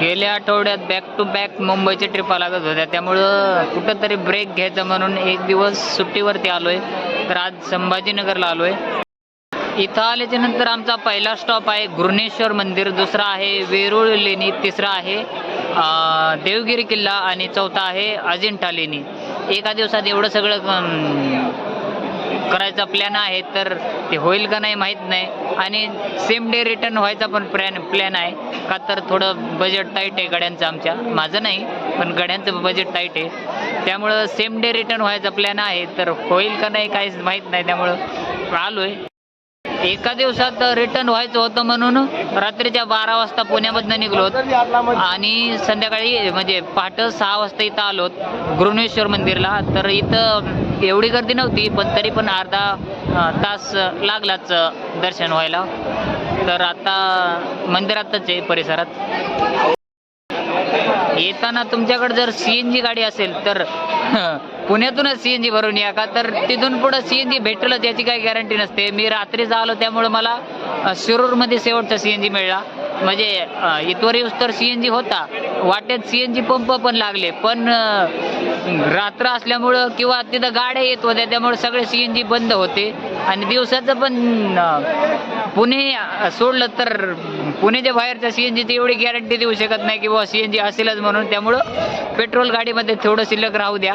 गेल्या आठवड्यात back to back मुंबईच्या ट्रिपा लागत होत्या. त्यामुळं कुठंतरी ब्रेक घ्यायचा म्हणून एक दिवस सुट्टीवरती आलोय. तर आज संभाजीनगरला आलोय. इथं आल्याच्यानंतर आमचा पहिला स्टॉप आहे घृणेश्वर मंदिर. दुसरा आहे वेरूळ लेणी. तिसरा आहे देवगिरी किल्ला. आणि चौथा आहे अजिंठा लेणी. एका दिवसात एवढं सगळं करायचा प्लॅन आहे तर ते होईल का नाही माहीत नाही. आणि सेम डे रिटर्न व्हायचा पण प्लॅन प्लॅन आहे. का तर थोडं बजेट टाईट आहे गड्यांचं आमच्या. माझं नाही पण गड्यांचं बजेट टाईट आहे. त्यामुळं सेम डे रिटर्न व्हायचा प्लॅन आहे तर होईल का नाही काहीच माहीत नाही. त्यामुळं आलोय. एका दिवसात रिटर्न व्हायचं होतं म्हणून रात्रीच्या बारा वाजता पुण्यामधनं निघलो आणि संध्याकाळी म्हणजे पहाटे सहा वाजता इथं आलो घृणेश्वर मंदिरला. तर इथं एवढी गर्दी नव्हती पण तरी पण अर्धा तास लागलाच दर्शन व्हायला. तर आता मंदिरातच आहे परिसरात. येताना तुमच्याकडे जर सी एन जी गाडी असेल तर पुण्यातूनच सी एन जी भरून या का? तर तिथून पुढं सी एन जी भेटलंच याची काही गॅरंटी नसते. मी रात्रीच आलो त्यामुळे मला शिरूरमध्ये शेवटचा सी एन जी मिळाला. म्हणजे इतवर इथवर तर सी एन जी होता. वाटेत सी एन जी पंप पण लागले. पण रात्र असल्यामुळं किंवा तिथं गाड्या येत होत्या त्यामुळे सगळे सी एन जी बंद होते. आणि दिवसाचं पण पुणे सोडलं तर पुणेच्या बाहेरच्या सी एन जीची एवढी गॅरंटी देऊ शकत नाही की बाबा सी एन जी असेलच म्हणून. त्यामुळं पेट्रोल गाडीमध्ये थोडं शिल्लक राहू द्या.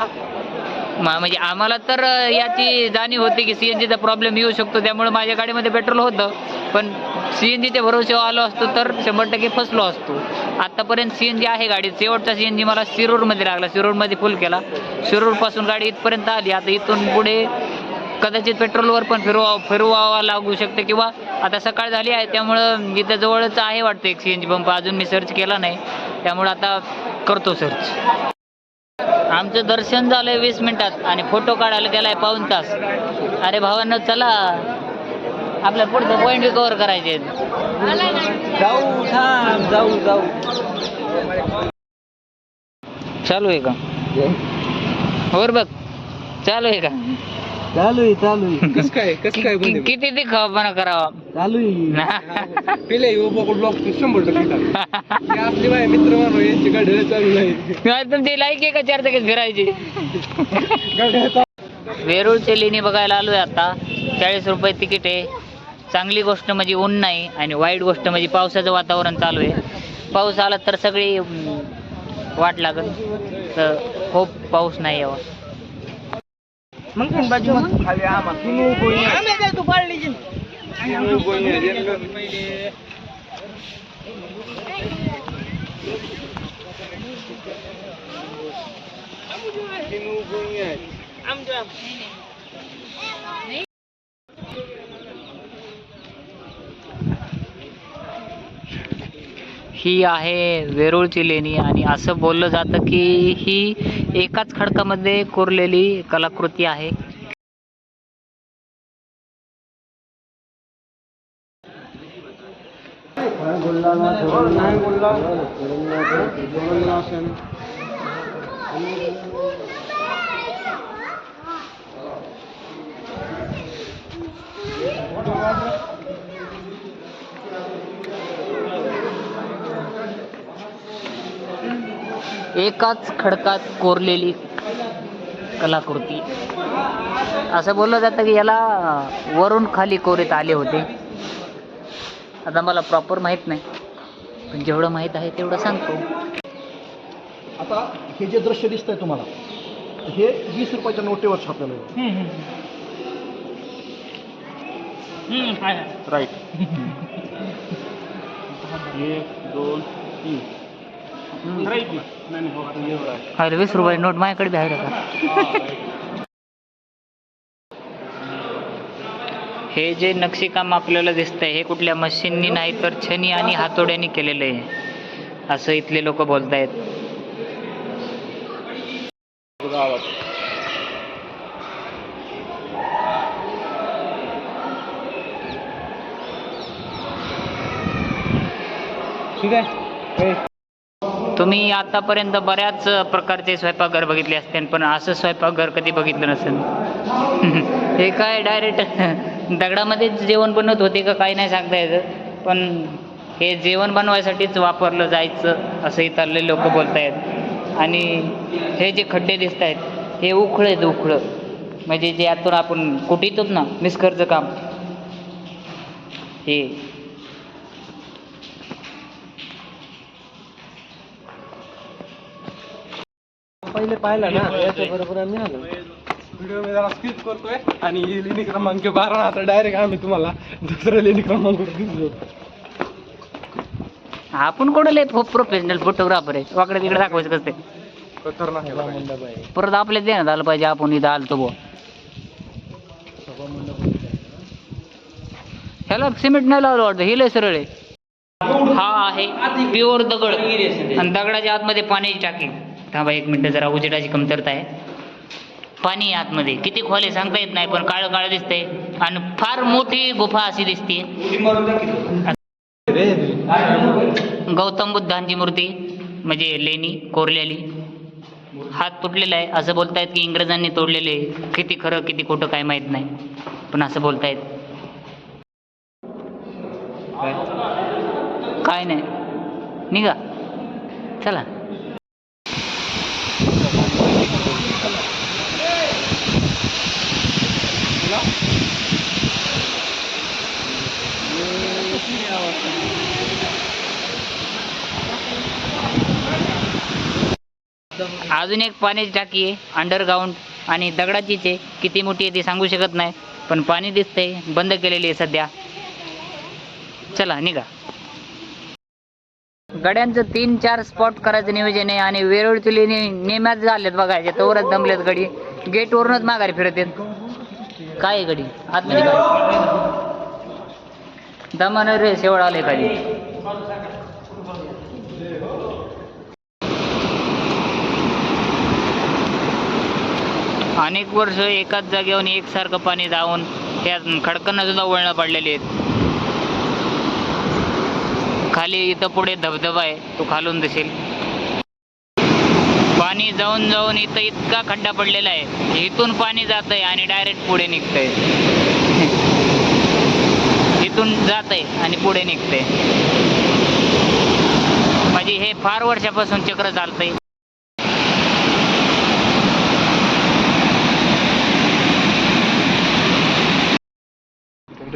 म्हणजे आम्हाला तर याची जाणीव होती की सी एन जीचा प्रॉब्लेम येऊ शकतो. त्यामुळे माझ्या गाडीमध्ये पेट्रोल होतं. पण सी एन जीच्या भरोसे आलो असतो तर शंभर टक्के फसलो असतो. आत्तापर्यंत सी एन जी आहे गाडी शेवटचा सी एन जी मला शिरूरमध्ये लागला. शिरूरमध्ये फुल केला. शिरूरपासून गाडी इथपर्यंत आली. आता इथून पुढे कदाचित पेट्रोलवर पण फिरवा फिरवावा लागू शकते किंवा आता सकाळ झाली आहे. त्यामुळं इथं जवळच आहे वाटतं एक सी एन जी पंप अजून मी सर्च केला नाही. त्यामुळं आता करतो सर्च आमचं दर्शन झालंय वीस मिनिटात आणि फोटो काढायला आहे पाऊन तास. अरे भावांनो चला. आपल्या पुढचं पॉईंट बी कव्हर करायचे. जाऊ थांब जाऊ जाऊ. चालू आहे का? वर बघ. चालू आहे का? चालू आहे चालू आहे. कस काय कस काय कि- किती ते खवापणा करावा? चालू आहे. पिले ब्लॉक शंभर टक्के हे असले माझे मित्र म्हणून यांची गाडी चालू नाही तुमची लाईक आहे का चार चाकीत फिरायची? वेरूळचे लेणी बघायला आलोय आता. चाळीस रुपये तिकीट आहे. चांगली गोष्ट म्हणजे ऊन नाही आणि वाईट गोष्ट म्हणजे पावसाचं वातावरण चालू आहे. पाऊस आला तर सगळी अं, वाट लागल. तर खूप पाऊस नाही यावा મંગન બાજુમાં ખાલી આમાં સુનું કોઈ અમે બે તું પાડી લીજે સુનું કોઈ ને આમ જો આમ. ही आहे वेरूळची लेणी आणि असं बोललं जातं की ही एकाच खडकामध्ये कोरलेली कलाकृती आहे. एकाच खडकात कोरलेली कलाकृती. असं बोललं जातं की याला वरून खाली कोरीत आले होते. आता मला प्रॉपर माहीत नाही. पण जेवढं माहीत आहे तेवढं सांगतो. आता हे जे दृश्य दिसतंय तुम्हाला हे वीस रुपयाच्या नोटेवर छापलेलं आहे. राईट एक दोन तीन. आहे. अरे वीस रुपये नोट माझ्याकडे बी आहे का हे जे नक्षीकाम आपल्याला दिसतंय हे कुठल्या मशीननी नाही तर छनी आणि हातोड्याने केलेलं आहे. असं इथले लोक बोलतायत. ठीक आहे. तुम्ही आतापर्यंत बऱ्याच प्रकारचे स्वयंपाकघर बघितले असते पण असं स्वयंपाकघर कधी बघितलं नसेल. हे काय डायरेक्ट दगडामध्येच जेवण बनवत होते का काही नाही सांगता येतं. पण हे जेवण बनवायसाठीच वापरलं जायचं असं इतरले लोक बोलत आहेत आणि हे जे खड्डे दिसत आहेत हे उखळं आहेत उखळं. म्हणजे जे आतून आपण कुटीतोच ना मिसकरचं काम. हे पहिले पाहिलं ना याच्या बरोबर आम्ही आलो. व्हिडिओ मी जरा स्किप करतोय आणि ही लेणी क्रमांक बारा आता डायरेक्ट आम्ही तुम्हाला दुसऱ्या लेणी क्रमांक दिसलो आपण कुठं लय खूप प्रोफेशनल फोटोग्राफर आहे वाकडे तिकडे दाखवायचं कसं ते. खतरनाक आहे बघा. परत आपल्या देण्यात आलं पाहिजे आपण इथं आलतो बुवा. ह्याला सिमेंट नाही लावलं वाटतं हे लय सरळ आहे. हा आहे प्युअर दगड. आणि दगडाच्या आतमध्ये पाण्याची टाकी. थांबा एक मिनटं जरा उजेडाची कमतरता आहे. पाणी आतमध्ये. किती खोल आहे सांगता येत नाही पण काळं काळं दिसतंय. आणि फार मोठी गुफा अशी दिसते. गौतम बुद्धांची मूर्ती म्हणजे लेणी कोरलेली. हात तुटलेला आहे. असं बोलतायत की इंग्रजांनी तोडलेले आहे. किती खरं किती खोटं काय माहीत नाही. पण असं बोलतायत. काय नाही. निघा. चला. अजून एक पाण्याची टाकी आहे अंडरग्राऊंड आणि दगडाचीच आहे. किती मोठी आहे ती सांगू शकत नाही पण पाणी दिसतंय बंद केलेली आहे सध्या. चला निघा. गड्यांचं तीन चार स्पॉट करायचं नियोजन आहे आणि वेरूळचे लेणी नेम्याच झालेत बघायचे तोवरच दमलेत गडी. गेटवरूनच माघारी फिरत आहेत. काय आहे गडी? आतमध्ये काय? दमानं रे शेवळ आले खाली. अनेक वर्ष एकाच जागेवर एकसारखं पाणी जाऊन त्या खडकांना सुद्धा वळणं पडलेली आहेत. खाली इथं पुढे धबधबा आहे तो खालून दिसेल. पाणी जाऊन जाऊन इथं इतका खड्डा पडलेला आहे इथून पाणी जात आहे आणि डायरेक्ट पुढे निघतंय. इथून जात आहे आणि पुढे निघतंय. म्हणजे हे फार वर्षापासून चक्र चालतंय.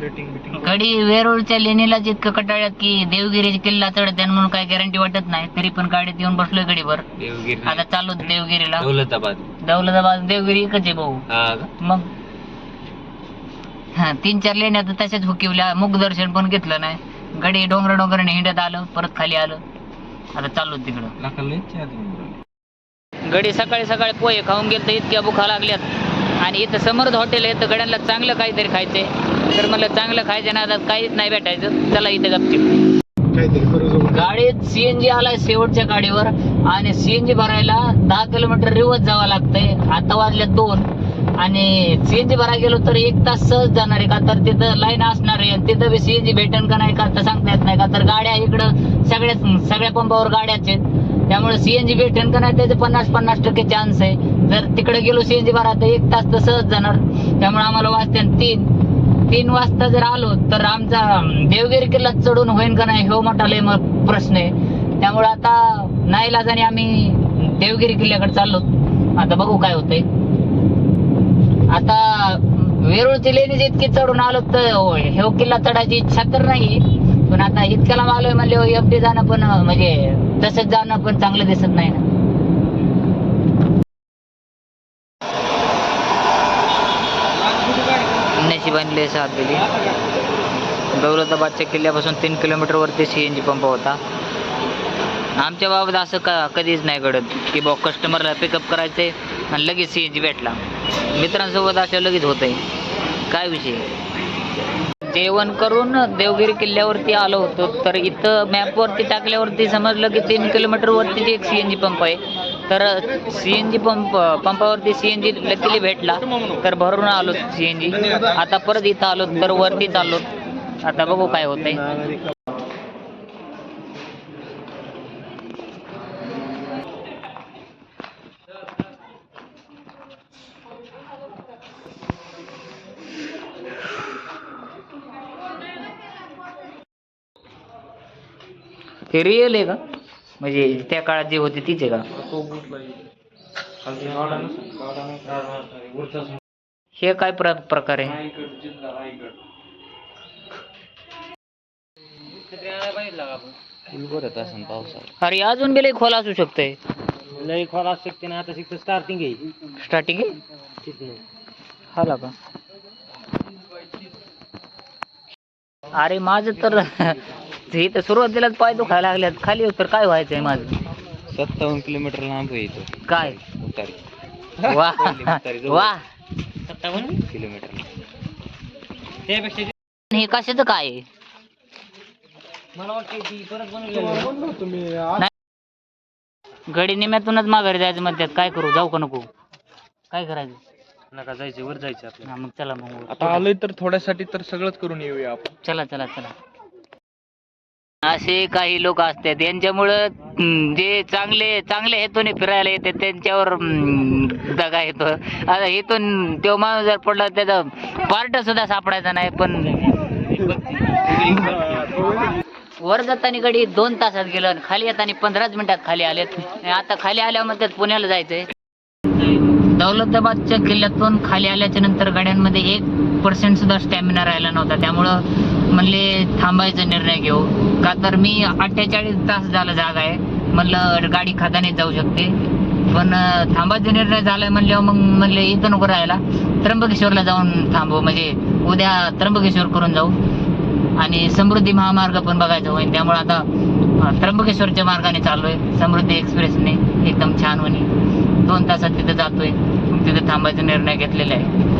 गडी वेरूळच्या लेणीला जितकं कटाळ्यात की देवगिरी किल्ला चढत आहे म्हणून काय गॅरंटी वाटत नाही तरी पण गाडीत येऊन बसलोय गडीवर आता चालू देवगिरीला. दौलताबाद. दौलताबाद देवगिरी एकच आहे भाऊ. हा मग? हा तीन चार लेण्या तर तशाच हुकिवल्या मुखदर्शन पण घेतलं नाही. गडी डोंगर डोंगराने हिंडत आलं परत खाली आलं. आता चालू तिकडं. गडी सकाळी सकाळी पोहे खाऊन गेलं तर इतक्या भुका लागल्यात. आणि इथं समर्थ हॉटेल आहे तर गड्यांना चांगलं काहीतरी खायचंय. तर मला चांगलं खायचं ना काहीच नाही भेटायचं. चला इथं गपचिप. गाडीत सीएनजी आलाय शेवटच्या गाडीवर आणि सीएनजी भरायला दहा किलोमीटर रिवर्स जावं लागतंय. आता वाजले दोन. आणि सीएनजी भरायला गेलो तर एक तास सहज जाणार आहे का? तर तिथं लाईन असणार आहे. आणि तिथं बी सीएनजी भेटेन का नाही का? तर सांगता येत नाही का? तर गाड्या इकडं सगळ्या सगळ्या पंपावर गाड्याच आहेत. त्यामुळे सीएनजी भेटेन का नाही त्याचे पन्नास पन्नास टक्के चान्स आहे. जर तिकडे गेलो सीएनजी भरा तर एक तास तर सहज जाणार. त्यामुळे आम्हाला वाजते तीन. तीन वाजता जर आलो तर आमचा देवगिरी किल्ला चढून होईन का नाही हो मोठा लय मग प्रश्न आहे. त्यामुळे आता नाईलाजाने आम्ही देवगिरी किल्ल्याकडे चाललो. आता बघू काय होतंय. आता वेरूळची लेणी इतकी चढून आलो तर हो, हे किल्ला चढायची इच्छा तर नाही. पण आता इतक्याला आलोय म्हणले एफडी जाणं पण म्हणजे तसंच जाणं पण चांगलं दिसत नाही ना. नशिबाने साथ दिली दौलताबादच्या किल्ल्यापासून तीन किलोमीटरवरती सी एन जी पंप होता. आमच्या बाबत असं का कधीच नाही घडत की बॉ कस्टमरला पिकअप करायचंय आणि लगेच सी एन जी भेटला. मित्रांसोबत असं लगेच होतंय. काय विषय? जेवण करून देवगिरी किल्ल्यावरती आलो होतो तर इथं मॅपवरती टाकल्यावरती समजलं की तीन किलोमीटरवरती एक सी एन जी पंप आहे. तर सी एन जी पंप पंपावरती सी एन जी लकीली भेटला. तर भरून आलो सी एन जी आता परत इथं आलो तर वरती चाललो आता बघू काय होतंय. हे रिअल आहे का? म्हणजे त्या काळात जे होते तीच आहे का? तो बुटला खालती गाडा नसेल गाडा नाही वरचाच हे काय प्र प्रकार आहे? रायगड जिल्हा रायगड अरे अजून बी लई खोल असू शकतंय. लई खोल असू शकते ना आता शिकतो स्टार्टिंग आहे. स्टार्टिंग आहे? हाला का? अरे माझं तर हे तर सुरुवातीलाच पाय दुखायला लागल्यात खाली तर काय व्हायचंय माझं? सत्तावन्न किलोमीटर लांब आहे तो काय? उतारी. वा. वा. सत्तावन्न? किलोमीटर. त्यापेक्षा हे कशाचं काय? आहे? मला वाटतं ती परत गडी निम्यातूनच माघारी जायचं म्हणतात. काय करू? जाऊ का नको? काय करायचं? नका जायचं वर जायचं आपल्याला. हा, मग चला मग. आता आलोय तर थोड्यासाठी तर सगळंच करून येऊया आपण. चला चला चला. असे काही लोक असतात. यांच्यामुळं जे चांगले चांगले हेतूने फिरायला येते त्यांच्यावर दगा येतो. आता हेतून तो माणूस जर पडला त्याचा पार्ट सुद्धा सापडायचा नाही पण वर जाताना गडी दोन तासात गेलं आणि खाली येताना पंधराच मिनिटात खाली आलेत. आता खाली आल्यावर पुण्याला जायचंय. दौलताबादच्या किल्ल्यातून खाली आल्याच्यानंतर गाड्यांमध्ये एक पर्सेंट सुद्धा स्टॅमिना राहिला नव्हता. त्यामुळं म्हणले थांबायचा निर्णय घेऊ. का तर मी अठ्ठेचाळीस तास झाला जागा आहे. म्हणलं गाडी खाताने जाऊ शकते. पण थांबायचा निर्णय झालाय म्हणल्यावर मग म्हणले इथं नको राहायला. त्र्यंबकेश्वरला जाऊन थांबू म्हणजे उद्या त्र्यंबकेश्वर करून जाऊ. आणि समृद्धी महामार्ग पण बघायचा होईल. त्यामुळे आता त्र्यंबकेश्वरच्या मार्गाने चाललोय. समृद्धी एक्सप्रेसने. एकदम छान होणे दोन तासात तिथे जातोय. मग तिथे थांबायचा निर्णय घेतलेला आहे.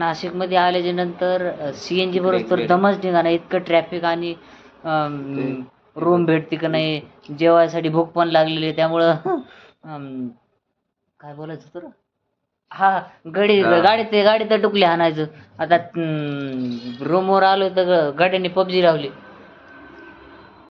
नाशिकमध्ये आल्याच्यानंतर सी एन जी बरोबर दमच निघाला इतकं ट्रॅफिक आणि रूम भेटते का नाही जेवायसाठी भूक पण लागलेली आहे त्यामुळं काय बोलायचं तर? हा गडी गाडी ते गाडी तर टुकली हाणायचं आता रूमवर आलो तर गाड्यांनी पबजी लावली.